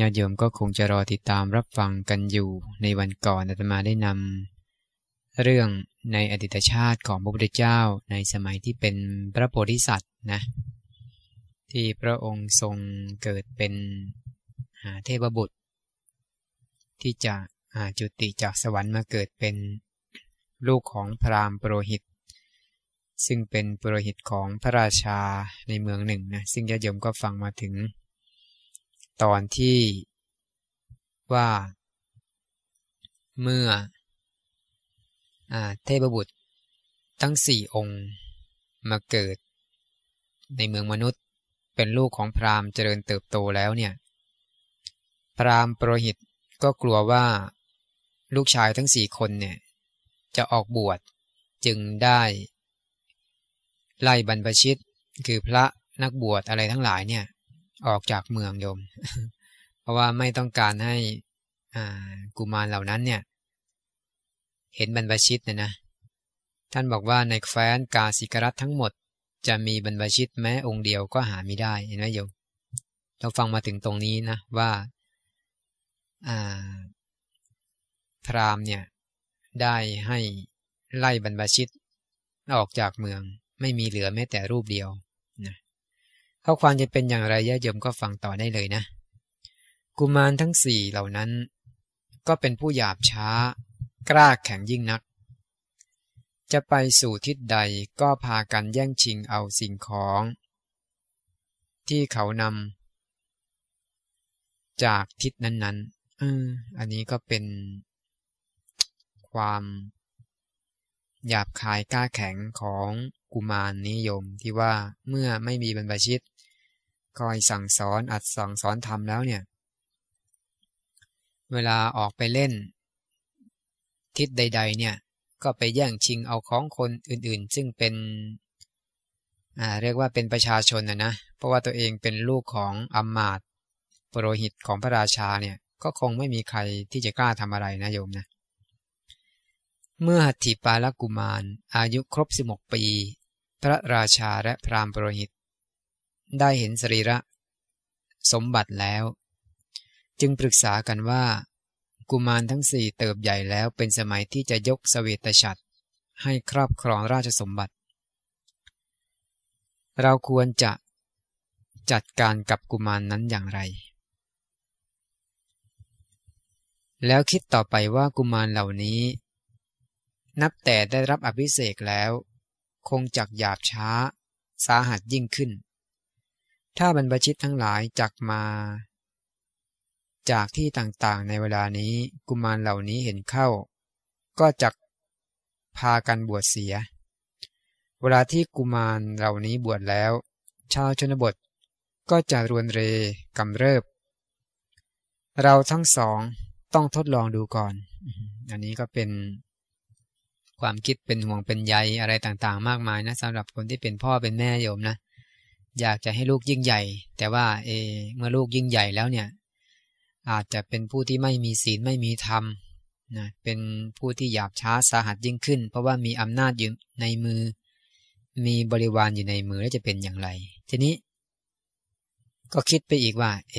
ญาติโยมก็คงจะรอติดตามรับฟังกันอยู่ในวันก่อนอาตมาได้นำเรื่องในอดีตชาติของพระพุทธเจ้าในสมัยที่เป็นพระโพธิสัตว์นะ ที่พระองค์ทรงเกิดเป็นเทพบุตร ที่จะจุติจากสวรรค์มาเกิดเป็นลูกของพราหมณ์ปรหิต ซึ่งเป็นปรหิตของพระราชาในเมืองหนึ่งนะซึ่งญาติโยมก็ฟังมาถึง ตอนที่ว่า เมื่ออเทพบุตรทั้งสี่องค์มาเกิด ในเมืองมนุษย์เป็นลูกของพราหมณ์เจริญเติบโตแล้วเนี่ย พราหมณ์ปรหิตก็กลัวว่าลูกชายทั้งสี่คนเนี่ย จะออกบวชจึงได้ ไล่บรรพชิตคือพระนักบวชอะไรทั้งหลายเนี่ย ออกจากเมืองโยม เพราะว่าไม่ต้องการให้กุมารเหล่านั้นเนี่ย เห็นบรรพชิตเนี่ยนะ ท่านบอกว่าในแคว้นกาสิกรัตทั้งหมด จะมีบรรพชิตแม้องค์เดียวก็หาไม่ได้เห็นไหมโยมเราฟังมาถึงตรงนี้นะว่าพราหมณ์เนี่ยได้ให้ไล่บรรพชิตออกจากเมือง ไม่มีเหลือแม้แต่รูปเดียว ข้อความจะเป็นอย่างไรญาติโยมก็ฟังต่อได้เลยนะ กุมารทั้งสี่เหล่านั้น ก็เป็นผู้หยาบช้า กล้าแข็งยิ่งนัก จะไปสู่ทิศใดก็พากันแย่งชิงเอาสิ่งของ ที่เขานำจากทิศนั้นๆออันนี้ก็เป็น ความหยาบคายกล้าแข็งของ กุมารนิยมที่ว่าเมื่อไม่มีบรรพชิต คอยสั่งสอนอัดสั่งสอนทำแล้วเนี่ย เวลาออกไปเล่น ทิศใด ๆ เนี่ย ก็ไปแย่งชิงเอาของคนอื่นๆ ซึ่งเป็นอ่าเรียกว่าเป็นประชาชนนะนะเพราะว่าตัวเองเป็นลูกของอัมมาตปรหิตของพระราชาเนี่ยก็คงไม่มีใครที่จะกล้าทำอะไรนะโยมนะ เมื่อหัตถิปาลกุมารอายุครบ 16 ปี พระราชาและพราหมณ์ปรหิต ได้เห็นสรีระ สมบัติแล้ว จึงปรึกษากันว่า กุมารทั้งสี่เติบใหญ่แล้วเป็นสมัยที่จะยกสเวตฉัตรให้ครอบครองราชสมบัติ เราควรจะจัดการกับกุมารนนั้นอย่างไร แล้วคิดต่อไปว่ากุมารเหล่านี้ นับแต่ได้รับอภิเษกแล้ว คงจักหยาบช้า สาหัสยิ่งขึ้น ถ้าบรรพชิตทั้งหลายจักมา จากที่ต่างๆ ในเวลานี้กุมารเหล่านี้เห็นเข้า ก็จักพากันบวชเสีย เวลาที่กุมารเหล่านี้บวชแล้ว ชาวชนบทก็จะรวนเรกำเริบ เราทั้งสองต้องทดลองดูก่อน อันนี้ก็เป็น ความคิดเป็นห่วงเป็นใยอะไรต่างๆ มากมายนะสำหรับคนที่เป็นพ่อเป็นแม่โยมนะ อยากจะให้ลูกยิ่งใหญ่ แต่ว่าเอเมื่อลูกยิ่งใหญ่แล้วเนี่ย อาจจะเป็นผู้ที่ไม่มีศีลไม่มีธรรมนะเป็นผู้ที่หยาบช้าสาหัสยิ่งขึ้น เพราะว่ามีอำนาจอยู่ในมือ มีบริวารอยู่ในมือแล้วจะเป็นอย่างไร ทีนี้ ก็คิดไปอีกว่า เอ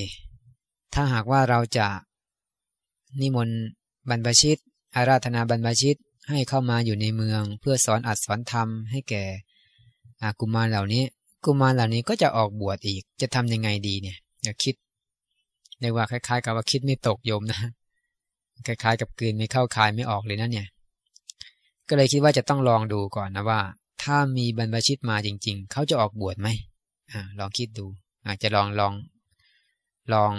ถ้าหากว่าเราจะนิมนต์บรรพชิต อาราธนาบรรพชิต ให้เข้ามาอยู่ในเมือง เพื่อสอนอัดสอนธรรมให้แก่กุมารเหล่านี้ กุมารเหล่านี้ก็จะออกบวชอีก จะทำยังไงดีเนี่ยอย่าคิดเรียกว่าคล้าย ๆ กับว่าคิดไม่ตกโยมนะ คล้ายๆ กับกืนไม่เข้าคายไม่ออกเลยนะเนี่ย ก็เลยคิดว่าจะต้องลองดูก่อนนะว่า ถ้ามีบรรพชิตมาจริง ๆ เขาจะออกบวชไหมอ่าลองคิดดูอาจจะลองลองลอง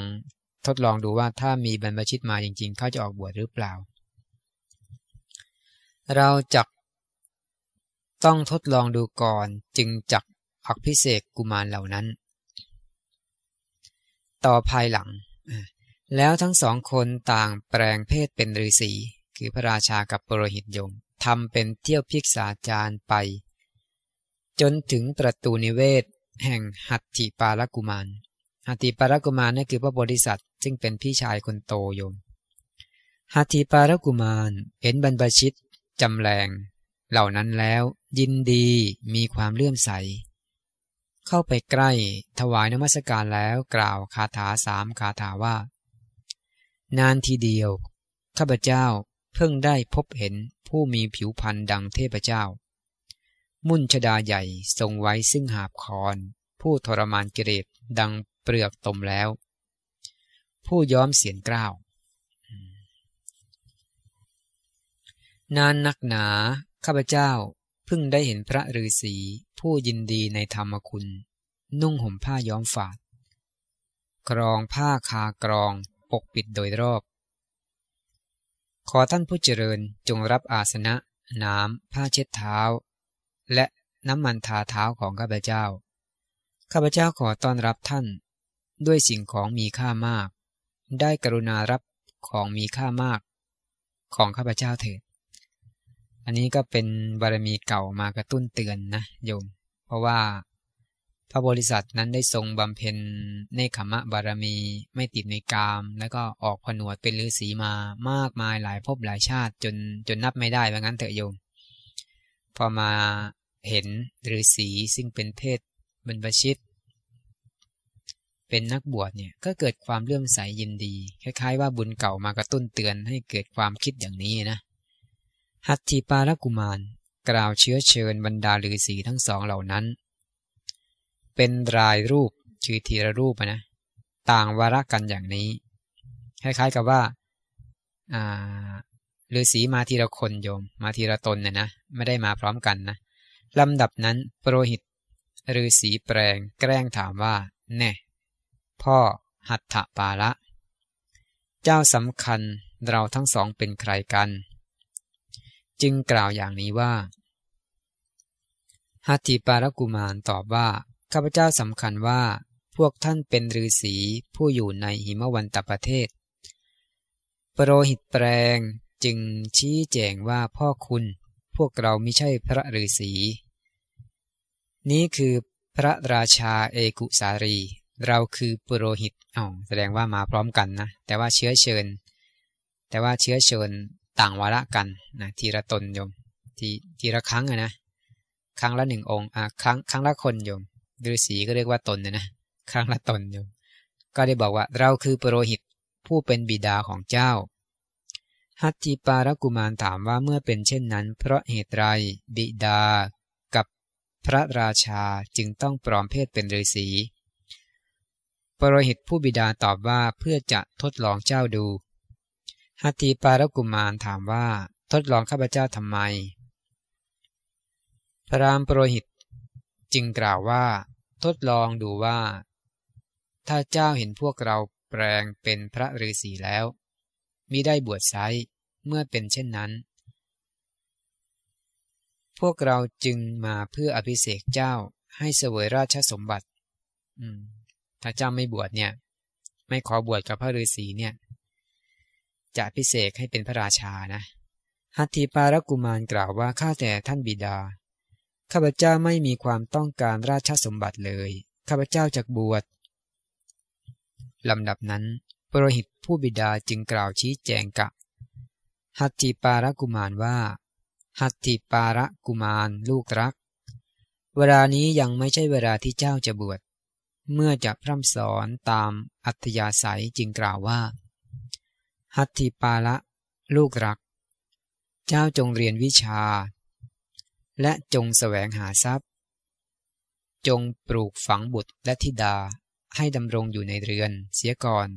ทดลองดูว่าถ้ามีบรรพชิตมาจริง ๆ เขาจะออกบวชหรือเปล่า เราจักต้องทดลองดูก่อนจึงจักอักพิเศษกุมารเหล่านั้น ต่อภายหลัง แล้วทั้งสองคนต่างแปลงเพศเป็นฤาษีคือพระราชากับปรหิตยมทำเป็นเที่ยวพิกษาจารไป จนถึงประตูนิเวศ แห่งหัตถิปาลกุมารหัตถิปาลกุมารนั่นคือพระโพธิสัตว์ซึ่งเป็นพี่ชายคนโตโยมหัตถิปาลกุมารเห็นบรรพชิต จำแรงเหล่านั้นแล้วยินดีมีความเลื่อมใส เข้าไปใกล้ถวายนมัสการแล้วกล่าวคาถาสามคาถาว่า นานทีเดียว ข้าพเจ้าเพิ่งได้พบเห็นผู้มีผิวพรรณดังเทพเจ้า มุ่นชดาใหญ่ทรงไว้ซึ่งหาบคอนผู้ทรมานกิเลสดังเปลือกตมแล้ว ผู้ย้อมเสียนกล้าว นานนักหนา ข้าพเจ้าเพิ่งได้เห็นพระฤาษีผู้ยินดีในธรรมคุณ นุ่งห่มผ้าย้อมฝาด กรองผ้าคากรองปกปิดโดยรอบ ขอท่านผู้เจริญจงรับอาสนะ น้ำ ผ้าเช็ดเท้า และน้ำมันทาเท้าของข้าพเจ้า ข้าพเจ้าขอต้อนรับท่าน ด้วยสิ่งของมีค่ามาก ได้กรุณารับของมีค่ามาก ของข้าพเจ้าเถิด อันนี้ก็เป็นบารมีเก่ามากระตุ้นเตือนนะโยม เพราะว่าพระบริษัทนั้นได้ทรงบำเพ็ญเนคขมะบารมีไม่ติดในกาม แล้วก็ออกผนวดเป็นฤาษีมามากมายหลายภพหลายชาติจนจนนับไม่ได้ว่างั้นเถอะโยม พอมาเห็นฤาษีซึ่งเป็นเพศบรรพชิต เป็นนักบวชเนี่ยก็เกิดความเลื่อมใสยินดี คล้ายๆว่าบุญเก่ามากระตุ้นเตือนให้เกิดความคิดอย่างนี้นะ หัตถิปาลกุมารกล่าวเชื้อเชิญบรรดาฤาษีทั้งสองเหล่านั้น เป็นรายรูปชื่อทีละรูปนะ ต่างวาระกันอย่างนี้ คล้ายๆกับว่าฤาษีมาทีละคนโยม มาทีละตนเนี่ยนะ ไม่ได้มาพร้อมกันนะลำดับนั้นโปรหิตฤาษีแปลงแกล้งถามว่า แน่ พ่อหัตถปาละ เจ้าสำคัญเราทั้งสองเป็นใครกัน จึงกล่าวอย่างนี้ว่าฮัตถิปารกุมารตอบว่า ข้าพเจ้าสำคัญว่า พวกท่านเป็นฤาษีผู้อยู่ในหิมวันตประเทศ ปรโรหิตแปลงจึงชี้แจงว่าพ่อคุณ พวกเราไม่ใช่พระฤาษี นี้คือพระราชาเอกุสารี เราคือปรโรหิตอ๋อแสดงว่ามาพร้อมกันนะ แต่ว่าเชื้อเชิญ แต่ว่าเชื้อเชิญ ต่างวาระกันนะทีละตนโยมทีทีละครั้งนะครั้งละหนึ่งองค์อะครั้งครั้งละคนโยมฤาษีก็เรียกว่าตนนะนะครั้งละตนโยมก็ได้บอกว่าเราคือปรโรหิตผู้เป็นบิดาของเจ้าฮัตจิปารกุมารถามว่าเมื่อเป็นเช่นนั้น เพราะเหตุไรบิดากับพระราชาจึงต้องปลอมเพศเป็นฤาษีปรโรหิตผู้บิดาตอบว่าเพื่อจะทดลองเจ้าดู ฮัตถีปารกุมารถามว่าทดลองข้าพเจ้าทำไม พระรามปรหิต จึงกล่าวว่า ทดลองดูว่า ถ้าเจ้าเห็นพวกเราแปลงเป็นพระฤาษีแล้วมิได้บวชไซเมื่อเป็นเช่นนั้น พวกเราจึงมาเพื่ออภิเษกเจ้าให้เสวยราชสมบัติถ้าเจ้าไม่บวชเนี่ย ไม่ขอบวชกับพระฤาษีเนี่ย จะพิเศษให้เป็นพระราชานะ หัตถีปารกุมารกล่าวว่าข้าแต่ท่านบิดา ข้าพเจ้าไม่มีความต้องการราชสมบัติเลย ข้าพเจ้าจะบวชลำดับนั้นปรหิตผู้บิดาจึงกล่าวชี้แจงกับ หัตถีปารกุมารว่า หัตถีปารกุมารลูกรัก เวลานี้ยังไม่ใช่เวลาที่เจ้าจะบวช เมื่อจะพร่ำสอนตามอัธยาศัยจึงกล่าวว่า หัตถิปาละลูกรัก เจ้าจงเรียนวิชา และจงแสวงหาทรัพย์ จงปลูกฝังบุตรและธิดาให้ดำรงอยู่ในเรือนเสียก่อน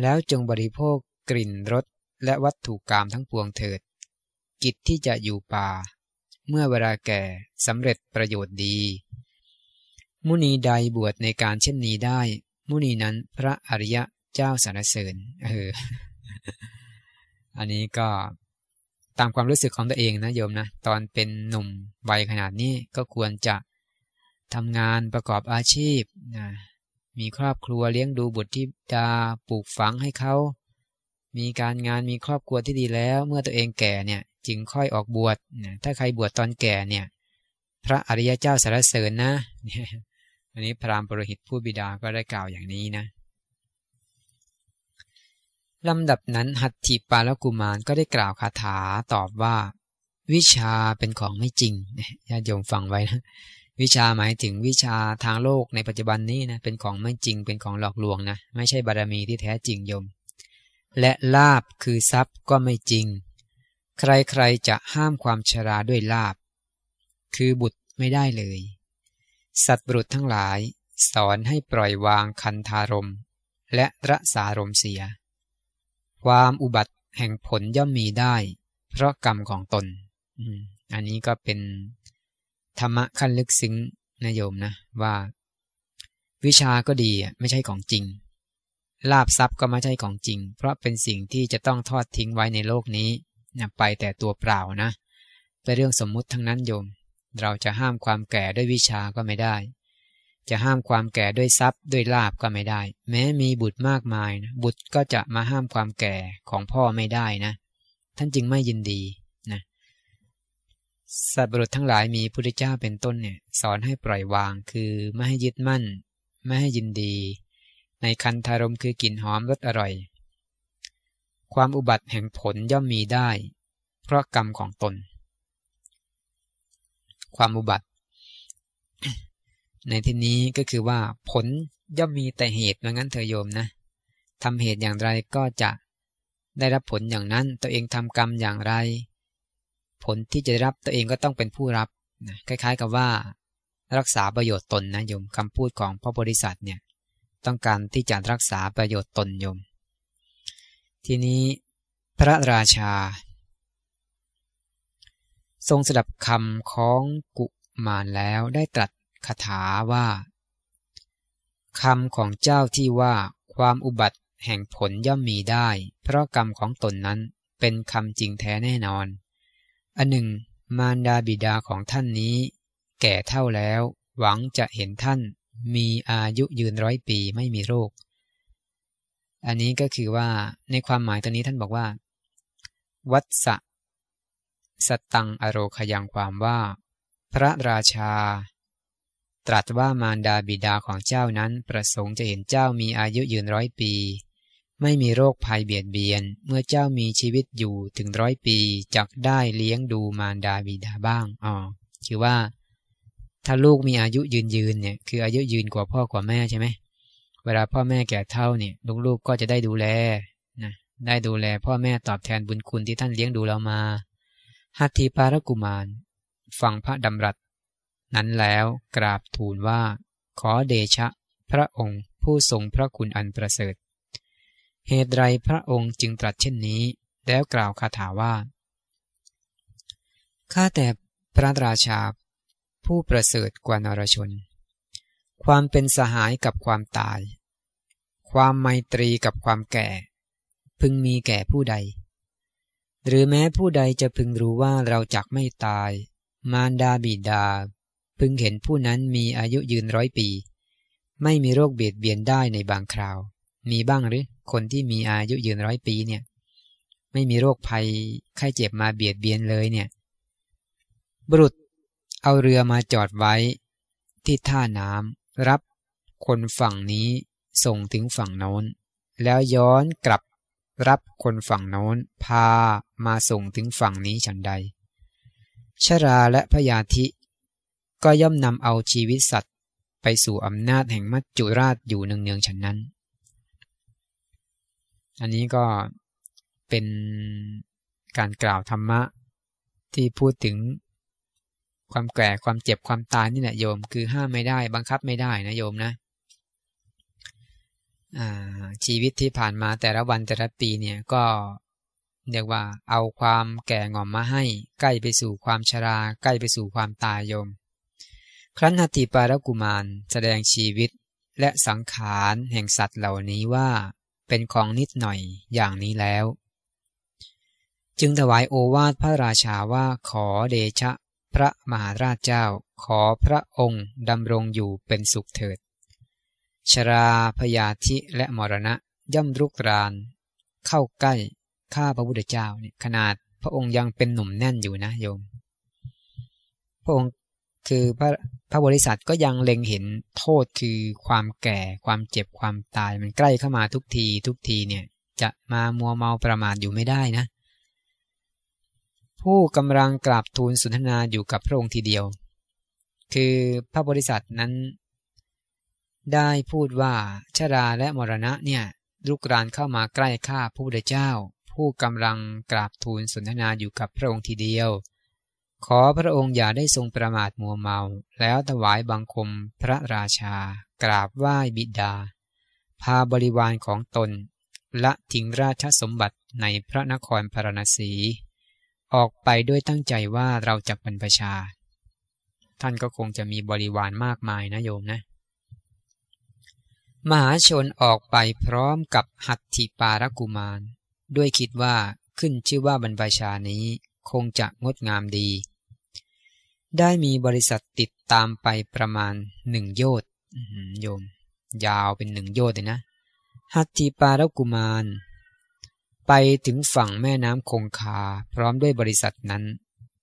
แล้วจงบริโภคกลิ่นรสและวัตถุกรรมทั้งปวงเถิด กิจที่จะอยู่ป่า เมื่อเวลาแก่สำเร็จประโยชน์ดี มุนีใดบวชในการเช่นนี้ได้ มุนีนั้นพระอริยะ เจ้าสารเสริญเอออันนี้ก็ตามความรู้สึกของตัวเองนะโยมนะตอนเป็นหนุ่มวัยขนาดนี้ก็ควรจะทำงานประกอบอาชีพนะมีครอบครัวเลี้ยงดูบุตรธิดาปลูกฝังให้เขา มีการงานมีครอบครัวที่ดีแล้ว เมื่อตัวเองแก่เนี่ยจึงค่อยออกบวชนะถ้าใครบวชตอนแก่เนี่ย พระอริยเจ้าสารเสริญนะอันนี้พราหมณ์ปรหิตผู้บิดาก็ได้กล่าวอย่างนี้นะ ลำดับนั้นหัตถิปาลกุมารก็ได้กล่าวคาถาตอบว่า วิชาเป็นของไม่จริงญาติโยมฟังไว้นะวิชาหมายถึงวิชาทางโลกในปัจจุบันนี้นะเป็นของไม่จริงเป็นของหลอกลวงนะไม่ใช่บารมีที่แท้จริงโยม และลาบคือทรัพย์ก็ไม่จริง ใครๆจะห้ามความชราด้วยลาบ คือบุตรไม่ได้เลย สัตว์บุรุษทั้งหลาย สอนให้ปล่อยวางคันธารม และรัสารมเสีย ความอุบัติแห่งผลย่อมมีได้ เพราะกรรมของตน อันนี้ก็เป็นธรรมะขั้นลึกซึ้งนะโยมนะว่า วิชาก็ดีไม่ใช่ของจริง ลาบทรัพย์ก็ไม่ใช่ของจริง เพราะเป็นสิ่งที่จะต้องทอดทิ้งไว้ในโลกนี้นะไปแต่ตัวเปล่านะเป็นเรื่องสมมุติทั้งนั้นโยม เราจะห้ามความแก่ด้วยวิชาก็ไม่ได้ จะห้ามความแก่ด้วยทรัพย์ด้วยลาบก็ไม่ได้ แม้มีบุตรมากมายนะบุตรก็จะมาห้ามความแก่ของพ่อไม่ได้นะ ท่านจึงไม่ยินดีนะสัตว์บรุษทั้งหลายมีพุทธเจ้าเป็นต้นเนี่ยสอนให้ปล่อยวางคือไม่ให้ยึดมั่น ไม่ให้ยินดี ในคันธารมคือกลิ่นหอมรสอร่อย ความอุบัติแห่งผลย่อมมีได้ เพราะกรรมของตน ความอุบัติ ในที่นี้ก็คือว่าผลย่อมมีแต่เหตุว่างั้นเธอโยมนะทำเหตุอย่างไรก็จะได้รับผลอย่างนั้น ตัวเองทำกรรมอย่างไร ผลที่จะได้รับตัวเองก็ต้องเป็นผู้รับนะคล้าย ๆ กับว่า รักษาประโยชน์ตนนะโยมคำพูดของพระโพธิสัตว์เนี่ยต้องการที่จะรักษาประโยชน์ตนโยม ทีนี้พระราชา ทรงสดับคำของกุมารแล้วได้ตรัส คาถาว่าคำของเจ้าที่ว่าความอุบัติแห่งผลย่อมมีได้ เพราะกรรมของตนนั้นเป็นคำจริงแท้แน่นอน อันหนึ่ง มารดาบิดาของท่านนี้ แก่เท่าแล้ว หวังจะเห็นท่านมีอายุยืนร้อยปีไม่มีโรค อันนี้ก็คือว่าในความหมายตัวนี้ท่านบอกว่า วัตสะสตังอโรคยังความว่า พระราชา ตรัสว่ามารดาบิดาของเจ้านั้นประสงค์จะเห็นเจ้ามีอายุยืนร้อยปี ไม่มีโรคภัยเบียดเบียน เมื่อเจ้ามีชีวิตอยู่ถึงร้อยปีจักได้เลี้ยงดูมารดาบิดาบ้างอ๋อคือว่า ถ้าลูกมีอายุยืนยืนเนี่ยคืออายุยืนกว่าพ่อกว่าแม่ใช่ไหมเวลาพ่อแม่แก่เท่าเนี่ยลูกๆก็จะได้ดูแลนะได้ดูแลพ่อแม่ตอบแทนบุญคุณที่ท่านเลี้ยงดูเรามาหัตถีปารกุมาร ฟังพระดำรัส นั้นแล้วกราบทูลว่า ขอเดชะ พระองค์ผู้ทรงพระคุณอันประเสริฐ เหตุไรพระองค์จึงตรัสเช่นนี้ แล้วกล่าวคาถาว่า ข้าแต่พระราชา ผู้ประเสริฐกว่านรชน ความเป็นสหายกับความตาย ความไมตรีกับความแก่ พึงมีแก่ผู้ใด หรือแม้ผู้ใดจะพึงรู้ว่าเราจักไม่ตาย มารดาบิดา พึงเห็นผู้นั้นมีอายุยืนร้อยปี ไม่มีโรคเบียดเบียนได้ในบางคราว มีบ้างหรือคนที่มีอายุยืนร้อยปีเนี่ย ไม่มีโรคภัยไข้เจ็บมาเบียดเบียนเลยเนี่ย บุรุษเอาเรือมาจอดไว้ ที่ท่าน้ำรับคนฝั่งนี้ส่งถึงฝั่งโน้น แล้วย้อนกลับรับคนฝั่งโน้น พามาส่งถึงฝั่งนี้ฉันใด ชราและพยาธิ ก็ย่อมนำเอาชีวิตสัตว์ ไปสู่อำนาจแห่งมัจจุราชอยู่เนืองๆฉันนั้น อันนี้ก็เป็นการกล่าวธรรมะที่พูดถึงความแก่ความเจ็บความตายนี่แหละโยม คือห้ามไม่ได้ บังคับไม่ได้นะโยมนะชีวิตที่ผ่านมาแต่ละวันแต่ละปีเนี่ยก็เรียกว่าเอาความแก่งอมมาให้ ใกล้ไปสู่ความชรา ใกล้ไปสู่ความตายโยม ครั้นหัตถิปารกุมารแสดงชีวิตและสังขารแห่งสัตว์เหล่านี้ว่าเป็นของนิดหน่อยอย่างนี้แล้ว จึงถวายโอวาทพระราชาว่าขอเดชะพระมหาราชเจ้าขอพระองค์ดำรงอยู่เป็นสุขเถิด ชราพยาธิและมรณะย่อมรุกราน เข้าใกล้ข้าพระพุทธเจ้าเนี่ยขนาดพระองค์ยังเป็นหนุ่มแน่นอยู่นะโยม พระองค์ คือพระพระบริษัทก็ยังเล็งเห็นโทษคือความแก่ความเจ็บความตายมันใกล้เข้ามาทุกทีทุกทีเนี่ยจะมามัวเมาประมาทอยู่ไม่ได้นะ ผู้กำลังกราบทูลสนทนาอยู่กับพระองค์ทีเดียว คือพระบริษัทนั้น ได้พูดว่าชราและมรณะเนี่ยลุกรานเข้ามาใกล้ข้าพระพุทธเจ้า ผู้กำลังกราบทูลสนทนาอยู่กับพระองค์ทีเดียว ขอพระองค์อย่าได้ทรงประมาทมัวเมา แล้วถวายบังคมพระราชา กราบไหว้บิดา พาบริวารของตน ละทิ้งราชสมบัติในพระนครพาราณสี ออกไปด้วยตั้งใจว่าเราจะบรรพชา ท่านก็คงจะมีบริวารมากมายนะโยมนะ มหาชนออกไปพร้อมกับหัตถิปารกุมาร ด้วยคิดว่าขึ้นชื่อว่าบรรพชานี้ คงจะงดงามดี ได้มีบริษัทติดตามไปประมาณหนึ่งโยชน์โยม ยาวเป็นหนึ่งโยชน์เลยนะหัตถิปารกุมาร ไปถึงฝั่งแม่น้ำคงคา พร้อมด้วยบริษัทนั้น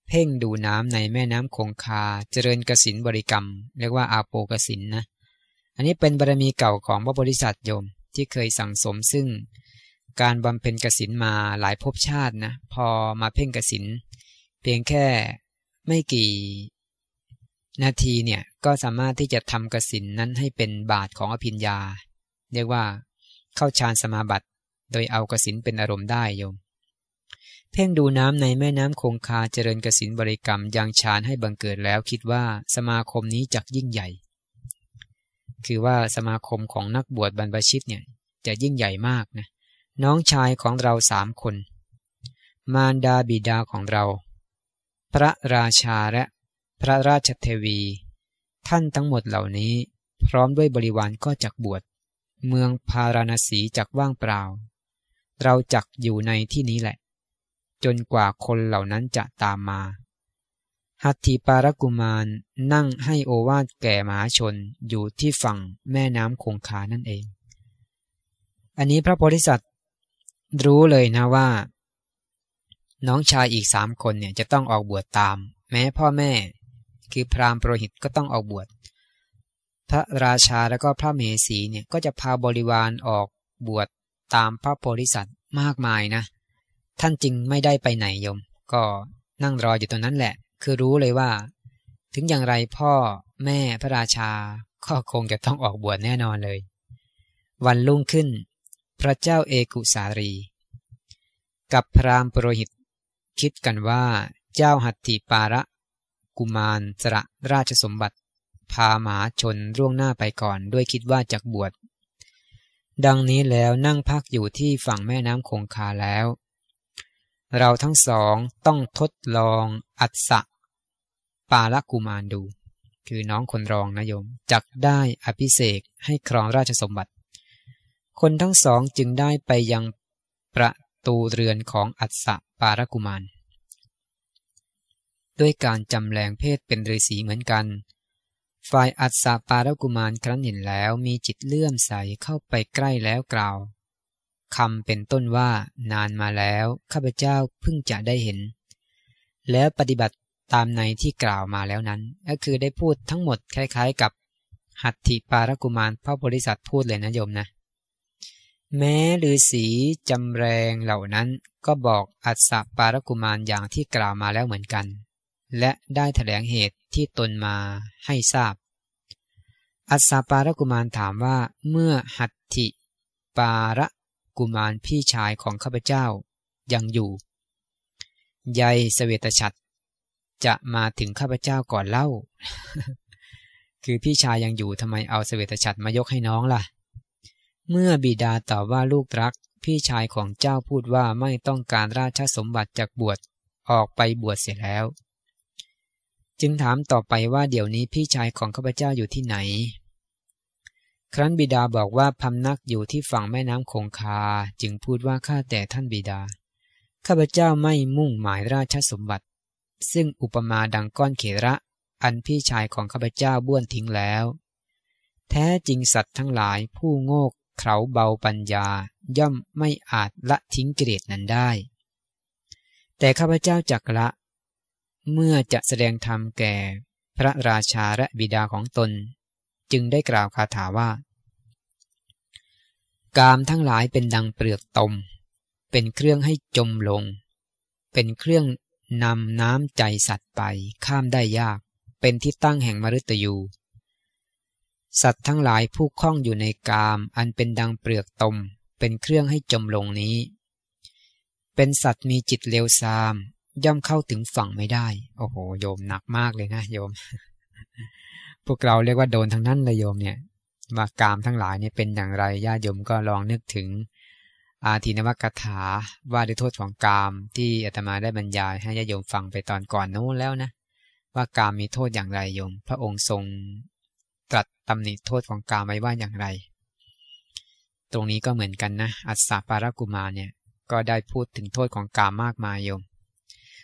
เพ่งดูน้ำในแม่น้ำคงคา เจริญกสินบริกรรม เรียกว่าอาโปกสินนะ อันนี้เป็นบารมีเก่าของพระบริษัทโยมที่เคยสั่งสมซึ่ง การบำเพ็ญกสินมาหลายภพชาตินะพอมาเพ่งกสินเพียงแค่ไม่กี่นาทีเนี่ยก็สามารถที่จะทำกสินนั้นให้เป็นบาทของอภิญญา เรียกว่าเข้าฌานสมาบัติ โดยเอากสินเป็นอารมณ์ได้โยม เพ่งดูน้ำในแม่น้ำคงคาเจริญกสินบริกรรมยังฌานให้บังเกิดแล้วคิดว่าสมาคมนี้จักยิ่งใหญ่ คือว่าสมาคมของนักบวชบรรพชิตเนี่ยจะยิ่งใหญ่มากนะ น้องชายของเราสามคน มารดาบิดาของเรา พระราชาและพระราชเทวี ท่านทั้งหมดเหล่านี้ พร้อมด้วยบริวารก็จักบวช เมืองพาราณสีจักว่างเปล่า เราจักอยู่ในที่นี้แหละ จนกว่าคนเหล่านั้นจะตามมาหัตถีปารกุมารนั่งให้โอวาทแก่มหาชนอยู่ที่ฝั่งแม่น้ำคงคานั่นเอง อันนี้พระโพธิสัตว์ รู้เลยนะว่า น้องชายอีกสามคนเนี่ยจะต้องออกบวชตาม แม้พ่อแม่ คือพราหมณ์โปรหิตก็ต้องออกบวชพระราชาแล้วก็พระเมสีเนี่ยก็จะพาบริวารออกบวชตามพระโพธิสัตว์มากมายนะ ท่านจึงไม่ได้ไปไหนโยม ก็นั่งรออยู่ตรงนั้นแหละ คือรู้เลยว่า ถึงอย่างไรพ่อแม่พระราชาก็คงจะต้องออกบวชแน่นอนเลย วันรุ่งขึ้น พระเจ้าเอกุสารี กับพราหมณ์ปรหิต คิดกันว่าเจ้าหัตถิปาระ กุมารสระราชสมบัติ พาหมาชนร่วงหน้าไปก่อนด้วยคิดว่าจะบวช ดังนี้แล้วนั่งพักอยู่ที่ฝั่งแม่น้ำคงคาแล้ว เราทั้งสองต้องทดลองอัศปาลกุมารดู คือน้องคนรองนะโยมจักได้อภิเษกให้ครองราชสมบัติ คนทั้งสองจึงได้ไปยังประตูเรือนของอัศปาลกุมาร ด้วยการจำแรงเพศเป็นฤาษีเหมือนกัน ฝ่ายอัศปารกุมารครั้นเห็นแล้วมีจิตเลื่อมใสเข้าไปใกล้แล้วกล่าวคำเป็นต้นว่านานมาแล้วข้าพเจ้าเพิ่งจะได้เห็น แล้วปฏิบัติตามในที่กล่าวมาแล้วนั้น ก็คือได้พูดทั้งหมดคล้าย ๆ กับหัตถิปารกุมารพระบริษัทพูดเลยนะโยมนะ แม้ฤาษีจำแรงเหล่านั้นก็บอกอัศปารกุมารอย่างที่กล่าวมาแล้วเหมือนกัน และได้แถลงเหตุที่ตนมาให้ทราบ อัสสาปารกุมารถามว่าเมื่อหัตถิปารกุมารพี่ชายของข้าพเจ้ายังอยู่ยายสเวตฉัตรจะมาถึงข้าพเจ้าก่อนเล่า คือพี่ชายยังอยู่ทำไมเอาสเวตฉัตรมายกให้น้องล่ะ เมื่อบิดาตอบว่าลูกรัก พี่ชายของเจ้าพูดว่าไม่ต้องการราชสมบัติจากบวชออกไปบวชเสียแล้ว จึงถามต่อไปว่าเดี๋ยวนี้พี่ชายของข้าพเจ้าอยู่ที่ไหน ครั้นบิดาบอกว่าพำนักอยู่ที่ฝั่งแม่น้ำคงคา จึงพูดว่าข้าแต่ท่านบิดา ข้าพเจ้าไม่มุ่งหมายราชสมบัติ ซึ่งอุปมาดังก้อนเขระ อันพี่ชายของข้าพเจ้าบ้วนทิ้งแล้ว แท้จริงสัตว์ทั้งหลายผู้โง่ เขาเบาปัญญาย่อมไม่อาจละทิ้งกิเลสนั้นได้ แต่ข้าพเจ้าจักละ เมื่อจะแสดงธรรมแก่พระราชาและบิดาของตน จึงได้กล่าวคาถาว่า กามทั้งหลายเป็นดังเปลือกตม เป็นเครื่องให้จมลง เป็นเครื่องนำน้ำใจสัตว์ไปข้ามได้ยาก เป็นที่ตั้งแห่งมฤตยู สัตว์ทั้งหลายผู้คล้องอยู่ในกามอันเป็นดังเปลือกตม เป็นเครื่องให้จมลงนี้ เป็นสัตว์มีจิตเลวทราม ย่อมเข้าถึงฝั่งไม่ได้ โอ้โห โยมหนักมากเลยนะโยม พวกเราเรียกว่าโดนทั้งนั้นเลยโยมเนี่ยว่ากามทั้งหลายเนี่ยเป็นอย่างไรญาติโยมก็ลองนึกถึง อาทินวกถาว่าด้วยโทษของกามที่อาตมาได้บรรยายให้ญาติโยมฟังไปตอนก่อนโน้นแล้วนะว่ากามมีโทษอย่างไรโยม พระองค์ทรง ตรัสตำหนิโทษของกามไว้ว่าอย่างไร ตรงนี้ก็เหมือนกันนะ อัศสาปารกุมาเนี่ยก็ได้พูดถึงโทษของกามมากมายโยม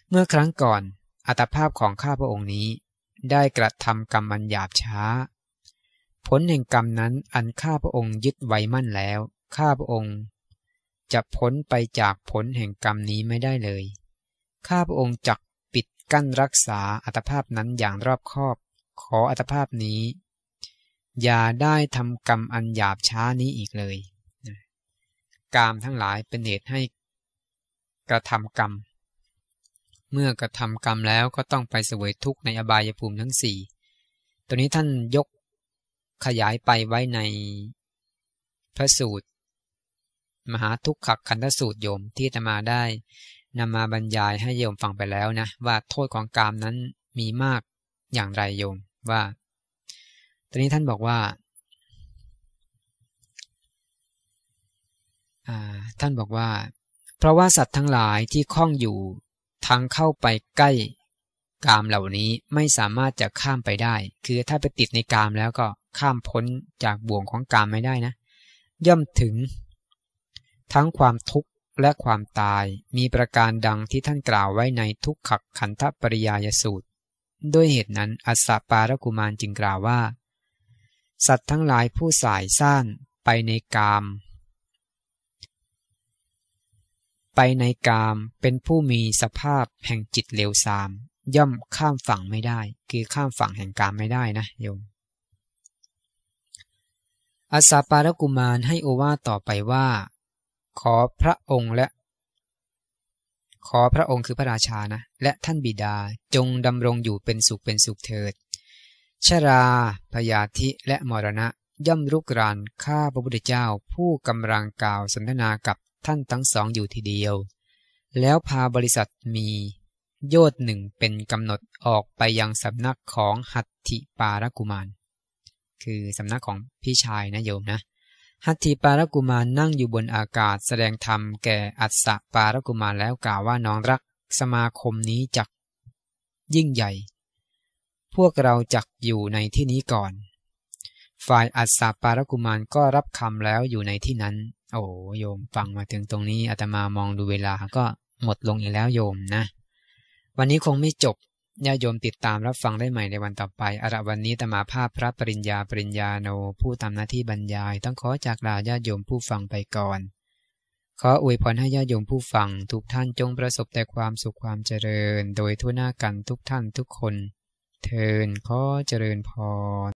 เมื่อครั้งก่อนอัตภาพของข้าพระองค์นี้ ได้กระทำกรรมมันหยาบช้า ผลแห่งกรรมนั้นอันข้าพระองค์ยึดไว้มั่นแล้ว ข้าพระองค์ จะพ้นไปจากผลแห่งกรรมนี้ไม่ได้เลย ข้าพระองค์จักปิดกั้นรักษาอัตภาพนั้นอย่างรอบคอบ ขออัตภาพนี้ อย่าได้ทำกรรมอันหยาบช้านี้อีกเลยกามทั้งหลายเป็นเหตุให้กระทำกรรม เมื่อกระทำกรรมแล้วก็ต้องไปเสวยทุกข์ในอบายภูมิทั้งสี่ตัวนี้ท่านยกขยายไปไว้ในพระสูตร มหาทุกขคันธสูตรโยมที่จะมาได้นำมาบรรยายให้โยมฟังไปแล้วนะ ว่าโทษของกามนั้นมีมากอย่างไรโยมว่า ตอนนี้ท่านบอกว่าท่านบอกว่า เพราะว่าสัตว์ทั้งหลายที่คล้องอยู่ทางเข้าไปใกล้กามเหล่านี้ไม่สามารถจะข้ามไปได้ คือถ้าไปติดในกามแล้วก็ข้ามพ้นจากบ่วงของกามไม่ได้นะ ย่อมถึง ทั้งความทุกข์และความตายมีประการดังที่ท่านกล่าวไว้ในทุกขขันธปริยายสูตร ด้วยเหตุนั้นอัสสปารกุมารจึงกล่าวว่า สัตว์ทั้งหลายผู้สายซ่านไปในกาม ไปในกามเป็นผู้มีสภาพแห่งจิตเลวทราม ย่อมข้ามฝั่งไม่ได้ คือข้ามฝั่งแห่งกามไม่ได้นะโยมอาสาปารกุมารให้โอวาต่อไปว่า ขอพระองค์และ ขอพระองค์คือพระราชานะ และท่านบิดาจงดำรงอยู่เป็นสุขเป็นสุขเถิด ชรา พยาธิและมรณะ ย่อมรุกรานข้าพระพุทธเจ้าผู้กำลังกล่าวสนทนากับท่านทั้งสองอยู่ทีเดียว แล้วพาบริษัทมีโยดหนึ่งเป็นกำหนดออกไปยังสำนักของหัตถิปารกุมาร คือสำนักของพี่ชายนะโยมนะหัตถีปารกุมารนั่งอยู่บนอากาศแสดงธรรมแก่อัศปารกุมารแล้วกล่าวว่าน้องรักสมาคมนี้จักยิ่งใหญ่ วกเราจักอยู่ในที่นี้ก่อน ฝ่ายอัศปารกุมารก็รับคำแล้วอยู่ในที่นั้น โอ้โยมฟังมาถึงตรงนี้อาตมามองดูเวลาก็หมดลงอีกแล้วโยมนะ วันนี้คงไม่จบญาโยมติดตามรับฟังได้ใหม่ในวันต่อไปอระวันนี้ตมาภาพพระปริญญาปริญญาโนผู้ทำหน้าที่บรรยาย ต้องขอจากลาญาโยมผู้ฟังไปก่อน ขออวยพรให้ญาโยมผู้ฟัง ทุกท่านจงประสบแต่ความสุขความเจริญ โดยทั่วหน้ากันทุกท่านทุกคน เทินข้อเจริญพร